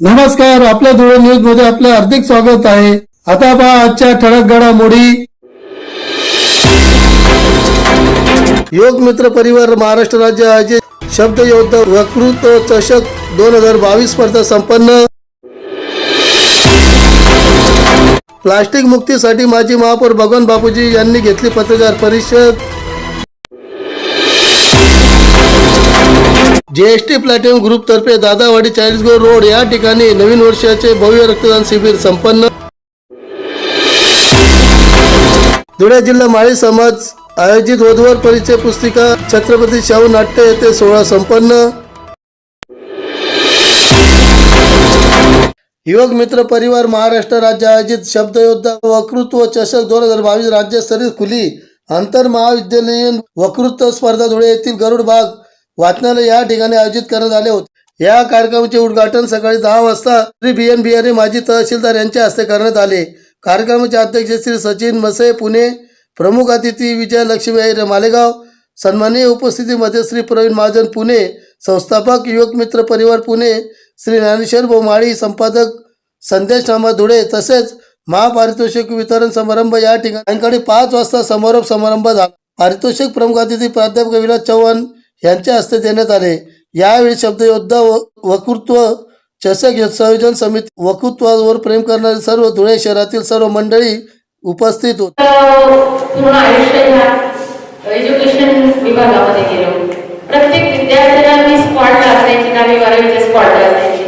नमस्कार आपल्या धुळे न्यूजमध्ये आपलं हार्दिक स्वागत आहे. आता पहा आजच्या ठळक घडामोडी. योग मित्र परिवार महाराष्ट्र राज्य आयोजित शब्द योद्धा वकृत चषक दोन हजार बावीस स्पर्धा संपन्न. प्लास्टिक मुक्तीसाठी माजी महापौर भगवान बापूजी यांनी घेतली पत्रकार परिषद. जीएसटी प्लॅटिनम ग्रुप तर्फे दादावाडी चाळीसगाव रोड या ठिकाणी नवीन वर्षाचे भव्य रक्तदान शिबिर संपन्न. धुळे जिल्हा माळी समाज आयोजित वधूवर परिचय पुस्तिका छत्रपती शाहू नाट्य येथे सोहळा संपन्न. युवक मित्र परिवार महाराष्ट्र राज्य आयोजित शब्दयोद्धा वक्तृत्व चषक दोन हजार बावीस राज्यस्तरीय खुली आंतर महाविद्यालयीन वक्तृत्व स्पर्धा धुळे येथील गरुड बाग वाचनालय या ठिकाणी आयोजित करण्यात आले होते. या कार्यक्रमाचे उद्घाटन सकाळी दहा वाजता श्री बी एन बिहारी माजी तहसीलदार यांच्या हस्ते करण्यात आले. कार्यक्रमाचे अध्यक्ष श्री सचिन मसे पुणे प्रमुख अतिथी विजय लक्ष्मी अय्यर मालेगाव सन्माननीय उपस्थितीमध्ये श्री प्रवीण महाजन पुणे संस्थापक युवक मित्र परिवार पुणे श्री ज्ञानेश्वर बोमाळी संपादक संदेश नामा धुळे तसेच महापारितोषिक वितरण समारंभ या ठिकाणी सायंकाळी पाच वाजता समारोप समारंभ झाला. पारितोषिक प्रमुख अतिथी प्राध्यापक विलास चव्हाण यांच्या हस्ते देण्यात आले. यावेळी शब्दयोद्धा व वकृत्व चषक संयोजन समिती वकृत्वावर प्रेम करणारे सर्व धुळे शहरातील सर्व मंडळी उपस्थित होते एज्युकेशन विभागामध्ये गेलो प्रत्येक विद्यार्थ्याला मी स्पॉटला असायची दहावी बारावीच्या स्पॉटला असायची.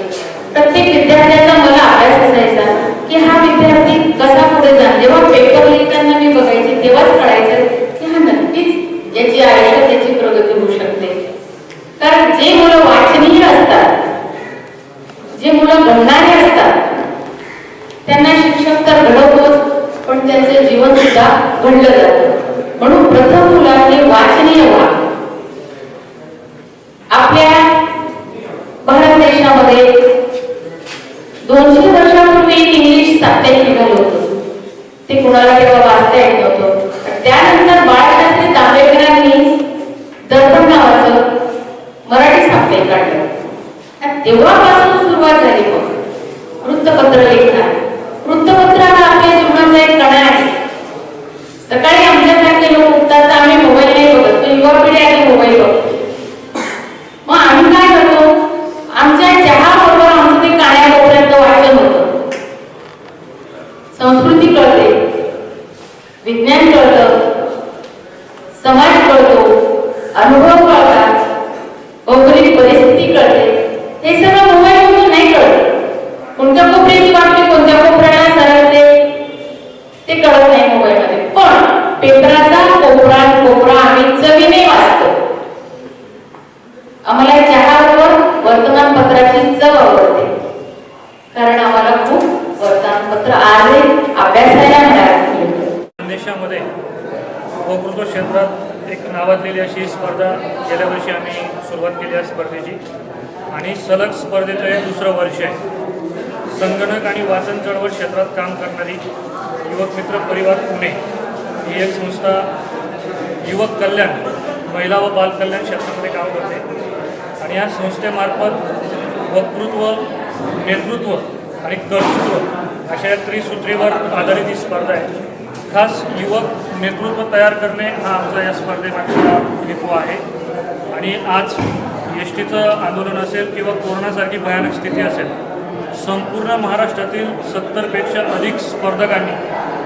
प्रत्येक विद्यार्थ्याचा मला अभ्यास असायचा की हा विद्यार्थी कसा पुढे जाणार जेव्हा पेपर लिहिताना मी बघायची तेव्हाच कळायचं की हा नक्कीच याची आयुष्यात त्याची प्रगती होऊ शकते. कारण जे मुलं वाचनीय असतात जे मुलं घडणारे असतात त्यांना शिक्षक तर घडवतोच पण त्यांचे जीवन सुद्धा घडलं जातं. म्हणून प्रथम मुलांनी वाचनीय व्हा. आपल्या भारत देशामध्ये दोनशे वर्षापूर्वी इंग्लिश साप्ताहिक निघालं होतं. ते कुणाला तेव्हा वाचता येत नव्हतं. त्यानंतर बाळ सुरुवात झाली मग वृत्तपत्र लेखनात वृत्तपत्राला आपल्या जीवनाचा एक कणा आहे. सकाळी आमच्यासारखे लोक उठतात तर आम्ही मोबाईल नाही बघत. तो युवा पिढी आधी मोबाईल बघतो मग आम्ही काय करतो? आमच्या चहा बरोबर आमचं ते काळ्या कोपऱ्यात वाचन होतं. संस्कृती कळते विज्ञान कळतं समाज कळतो अनुभव कळत मध्ये पण पेपराचा कोपरा कोपरा आम्ही चवीने वाचतो. आम्हाला चहाबरोबर वर्तमानपत्राची चव आवडते. कारण आम्हाला खूप वर्तमानपत्र आजही अभ्यासायला मिळालं. देशामध्ये वक्तृत्व क्षेत्रात एक नावाजलेली अशी स्पर्धा गेल्या वर्षी आम्ही सुरुवात केली आहे स्पर्धेची. आणि सलग स्पर्धेचं हे दुसरं वर्ष आहे. संगणक आणि वाचन चळवळ क्षेत्रात काम करणारी युवक मित्र परिवार पुणे ही एक संस्था युवक कल्याण महिला व बाल कल्याण क्षेत्रामध्ये काम करते. आणि या संस्थेमार्फत वक्तृत्व नेतृत्व आणि कर्तृत्व अशा या त्रिसूत्रीवर आधारित ही स्पर्धा आहे. खास युवक नेतृत्व तयार करणे हा आमचा या स्पर्धेमागचा हेतू आहे. आणि आज एस टीचं आंदोलन असेल किंवा कोरोनासारखी भयानक स्थिती असेल संपूर्ण महाराष्ट्रातील सत्तरपेक्षा अधिक स्पर्धकांनी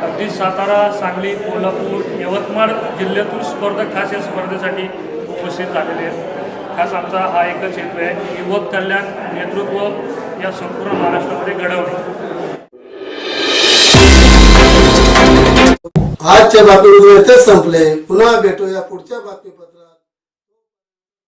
अगदी सातारा सांगली कोल्हापूर यवतमाळ जिल्ह्यातून स्पर्धक खास या स्पर्धेसाठी उपस्थित झालेले आहेत. खास आमचा हा एकच हेतू आहे युवक कल्याण नेतृत्व या संपूर्ण महाराष्ट्रामध्ये घडवणे. आजच्या बातमीमध्ये संपले. पुन्हा भेटूया पुढच्या बातमीपर्यंत